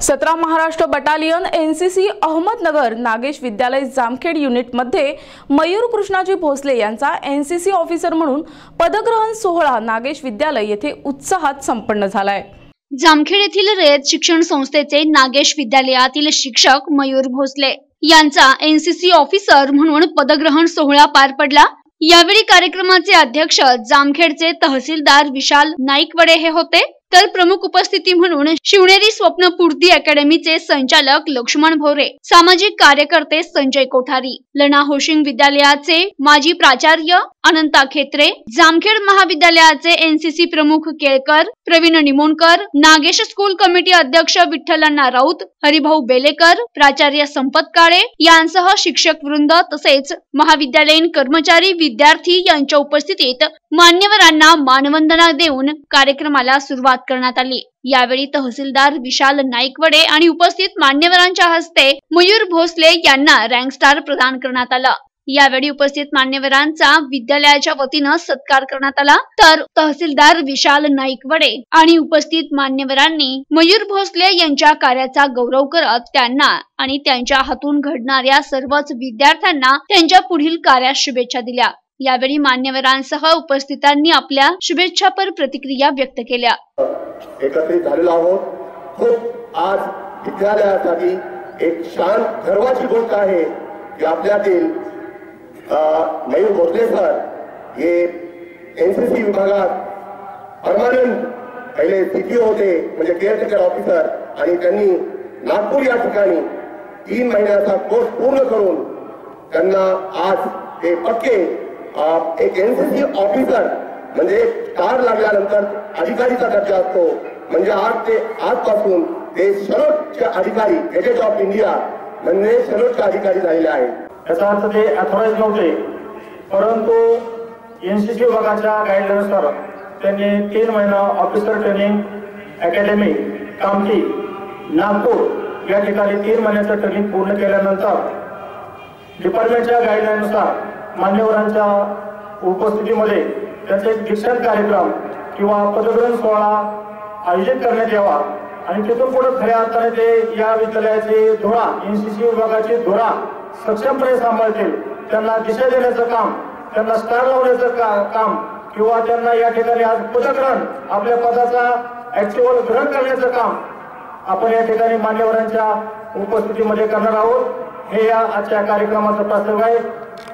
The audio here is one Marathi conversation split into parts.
सतरा महाराष्ट्र बटालियन एनसीसी अहमदनगर नागेश विद्यालय जामखेड युनिटमध्ये मयूर कृष्णाजी भोसले यांचा एनसीसी ऑफिसर म्हणून पदग्रहण सोहळा नागेश विद्यालय येथे उत्साहात संपन्न झालाय. जामखेड येथील रयत शिक्षण संस्थेचे नागेश विद्यालयातील शिक्षक मयूर भोसले यांचा एनसीसी ऑफिसर म्हणून पदग्रहण सोहळा पार पडला. यावेळी कार्यक्रमाचे अध्यक्ष जामखेडचे तहसीलदार विशाल नाईकवडे हे होते. तर प्रमुख उपस्थिती म्हणून शिवनेरी स्वप्नपूर्ती अकॅडमीचे संचालक लक्ष्मण भोरे सामाजिक कार्यकर्ते संजय कोठारी लणा होशिंग विद्यालयाचे माजी प्राचार्य अनंता खेत्रे जामखेड महाविद्यालयाचे एनसीसी प्रमुख केळकर प्रवीण निमोणकर नागेश स्कूल कमिटी अध्यक्ष विठ्ठलण्णा राऊत हरिभाऊ बेलेकर प्राचार्य संपत काळे यांसह शिक्षक वृंद तसेच महाविद्यालयीन कर्मचारी विद्यार्थी यांच्या उपस्थितीत मान्यवरांना मानवंदना देऊन कार्यक्रमाला सुरुवात करण्यात आली. यावेळी तहसीलदार विशाल नाईकवडे आणि उपस्थित मान्यवरांच्या हस्ते मयूर भोसले यांना रँक स्टार प्रदान करण्यात आला. यावेळी उपस्थित मान्यवरांचा विद्यालयाच्या वतीनं सत्कार करण्यात आला. तर तहसीलदार विशाल नाईकवडे आणि उपस्थित मान्यवरांनी मयूर भोसले यांच्या कार्याचा गौरव करत त्यांना आणि त्यांच्या हातून घडणाऱ्या सर्वच विद्यार्थ्यांना त्यांच्या पुढील कार्यास शुभेच्छा दिल्या. यावेळी मान्यवरांसह उपस्थितांनी आपल्या शुभेच्छापर प्रतिक्रिया व्यक्त केल्या. एकत्रित झालेलो आहोत. खूप आज विद्यालयासाठी एक शांत गर्वाची गोष्ट आहे की आपल्यातील मयूर भोसले सर हे एनसीसी विभागात परमानंट पहिले सीटीओ होते म्हणजे केअरटेकर ऑफिसर आणि त्यांनी नागपूर या ठिकाणी तीन महिन्याचा कोर्स पूर्ण करून त्यांना आज ते पक्के एक एनसीसी ऑफिसर म्हणजे कार लागल्यानंतर अधिकारीचा दर्जा असतो. म्हणजे आज ते आजपासून ते सर्वोच्च अधिकारी गॅजेट ऑफ इंडिया म्हणजे सर्वोच्च अधिकारी झालेले आहेत. याचा अर्थ ते अथॉराईज नव्हते. परंतु एनसीसी विभागाच्या गाईडलाईनुसार त्यांनी तीन महिना officer training academy Kamptee Nagpur या ठिकाणी तीन महिन्याचं ट्रेनिंग पूर्ण केल्यानंतर डिपार्टमेंटच्या गाईडलाईननुसार मान्यवरांच्या उपस्थितीमध्ये त्याचे एक दीक्षांत कार्यक्रम किंवा पदग्रहण सोहळा आयोजित करण्यात यावा. आणि तिथून पुढे खऱ्या अर्थाने ते या विद्यालयाचे धोरा एनसीसी विभागाची धोरा सक्षमपणे सांभाळतील. त्यांना दिशा देण्याचं काम त्यांना स्टार लावण्याचं का, काम किंवा त्यांना या ठिकाणी आज पदग्रहण आपल्या पदाचा ऍक्च्युअल ग्रहण करण्याचं काम आपण या ठिकाणी मान्यवरांच्या उपस्थितीमध्ये करणार आहोत. हे या आजच्या कार्यक्रमाचा प्रसंग आहे.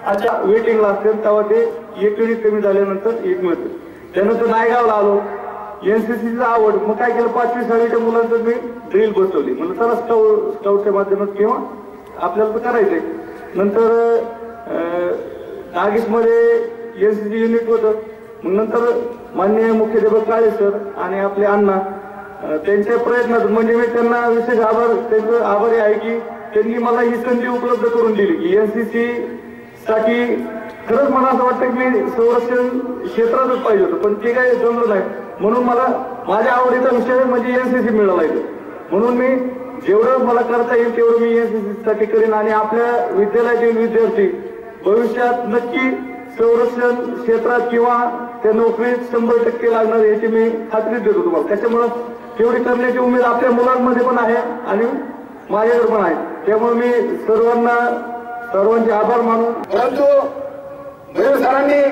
आजच्या वेटिंगला असेल तेव्हा ते एक युनिट कमी झाल्यानंतर एक मिळतं. त्यानंतर नायगावला आलो. एनसीसीची आवड. मग काय केलं? पाचवी साडीच्या मुलांचं मी ड्रिल बसवली. म्हणलं चला स्काउट स्काउटच्या माध्यमात किंवा आपल्याला तर करायचंय. नंतर नागीसमध्ये एनसीसी युनिट होतं. मग नंतर मान्य मुख्याध्यापक काळे सर आणि आपले अण्णा त्यांचे त्यांच्या म्हणजे मी त्यांना विशेष आभार त्यांचं आभारी आहे की त्यांनी मला ही संधी उपलब्ध करून दिली. की एन सी सी साठी खरंच मला असं वाटतं की मी संरक्षण क्षेत्रातच पाहिजे होतं पण ते काय जमलं नाही. म्हणून मला माझ्या आवडीचा विषय म्हणजे एन सी सी मिळाला इथं. म्हणून मी जेवढं मला करता येईल तेवढं मी एन सी सी साठी करेन आणि आपल्या विद्यालयातील विद्यार्थी भविष्यात नक्की संरक्षण क्षेत्रात किंवा त्या नोकरीत शंभर टक्के लागणार याची मी खात्री देतो तुम्हाला. त्याच्यामुळं तेवढी करण्याची उमेद आपल्या मुलांमध्ये पण आहे आणि माझ्याकडे पण आहे. त्यामुळे मी सर्वांना सर्वांचे आभार मानून परंतु मयूर सरांनी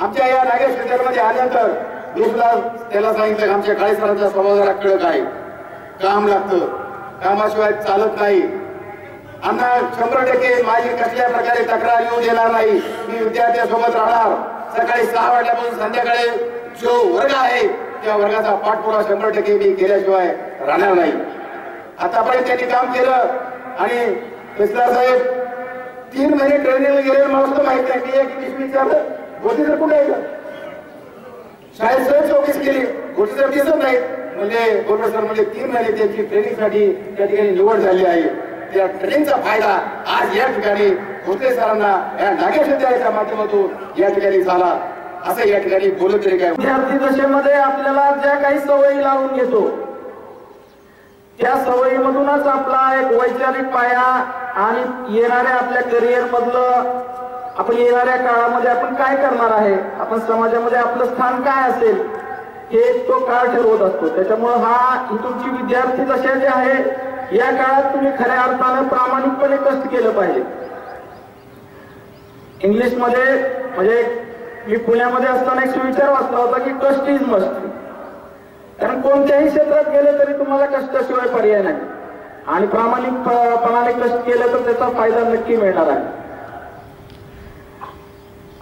आमच्या या नागेश विद्यालयामध्ये आल्यानंतर मी सुद्धा त्याला सांगितलं की आमच्या काळे सरांचा स्वभाव जरा कळत आहे. काम लागतं. कामाशिवाय चालत नाही. आम्हाला शंभर टक्के माझी कसल्या प्रकारे तक्रार येऊ देणार नाही. मी विद्यार्थ्यांसोबत राहणार. सकाळी सहा वाजल्यापासून संध्याकाळी जो वर्ग आहे त्या वर्गाचा पाठपुरा शंभर टक्के मी केल्याशिवाय राहणार नाही. आतापर्यंत त्यांनी काम केलं आणि साहेब तीन महिने ट्रेनिंगला गेले मला सुद्धा माहीत नाही. मी एक पिशवी विचारलं गोटी जर कुठे आहे शाळेत सहज चौकशी केली. गोटी तर दिसत नाही म्हणजे गोटे सर म्हणजे तीन महिने त्यांची ट्रेनिंगसाठी त्या ठिकाणी निवड झाली आहे. त्या ट्रेनिंगचा फायदा आज या ठिकाणी भोसले सरांना या नागेश विद्यालयाच्या माध्यमातून या ठिकाणी झाला. असं या ठिकाणी बोलत तरी काय विद्यार्थी दशेमध्ये आपल्याला ज्या काही सवयी लावून घेतो त्या सवयीमधूनच आपला एक वैचारिक पाया आणि येणाऱ्या आपल्या करिअर मधलं आपण येणाऱ्या काळामध्ये आपण काय करणार आहे? आपण समाजामध्ये आपलं स्थान काय असेल? हे तो काळ ठरवत असतो. त्याच्यामुळं हा तुमची विद्यार्थी दशा जी आहे या काळात तुम्ही खऱ्या अर्थानं प्रामाणिकपणे कष्ट केलं पाहिजे. इंग्लिशमध्ये म्हणजे मी पुण्यामध्ये असताना एक सुविचार वाचला होता की कष्ट इज मस्ट कारण कोणत्याही क्षेत्रात गेले तरी तुम्हाला कष्टाशिवाय पर्याय नाही. आणि प्रामाणिकपणाने कष्ट केलं तर त्याचा फायदा नक्की मिळणार आहे.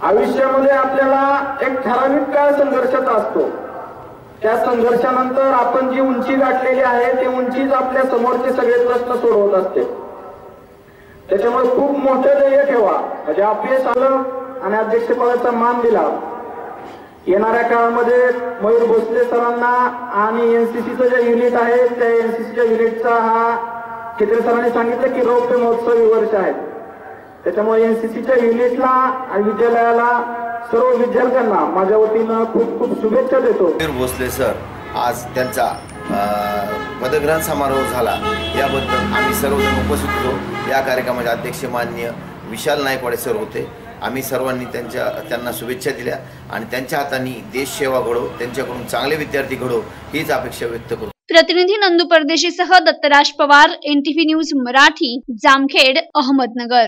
आयुष्यामध्ये आपल्याला एक ठराविक काळ संघर्षाचा असतो. त्या संघर्षानंतर आपण जी उंची गाठलेली आहे ती उंचीच आपल्या समोरचे सगळे प्रश्न सोडवत असते. त्याच्यामुळे खूप मोठं ध्येय ठेवा. म्हणजे अपयश आलं आणि अध्यक्षपदाचा मान दिला. येणाऱ्या काळामध्ये मयूर भोसले सरांना आणि एनसीसीचं जे युनिट आहे त्या एनसीसीच्या युनिटचा हा चित्र सरांनी सांगितलं की रौप्य महोत्सवी वर्ष आहे. त्याच्यामुळे एनसीसीच्या युनिटला आणि विद्यालयाला सर्व विद्यार्थ्यांना माझ्या वतीनं खूप खूप शुभेच्छा देतो. मयूर भोसले सर आज त्यांचा पदग्रहण समारोह झाला. याबद्दल आम्ही सर्वजण उपस्थित होतो. या कार्यक्रमाचे अध्यक्ष मान्य विशाल नायकवाडे सर होते. आम्ही सर्वांनी त्यांच्या त्यांना शुभेच्छा दिल्या आणि त्यांच्या हाताने देश सेवा घडो त्यांच्याकडून चांगले विद्यार्थी घडो हीच अपेक्षा व्यक्त करू. प्रतिनिधी नंदू परदेशी सह दत्तराज पवार एनटीव्ही न्यूज मराठी जामखेड अहमदनगर.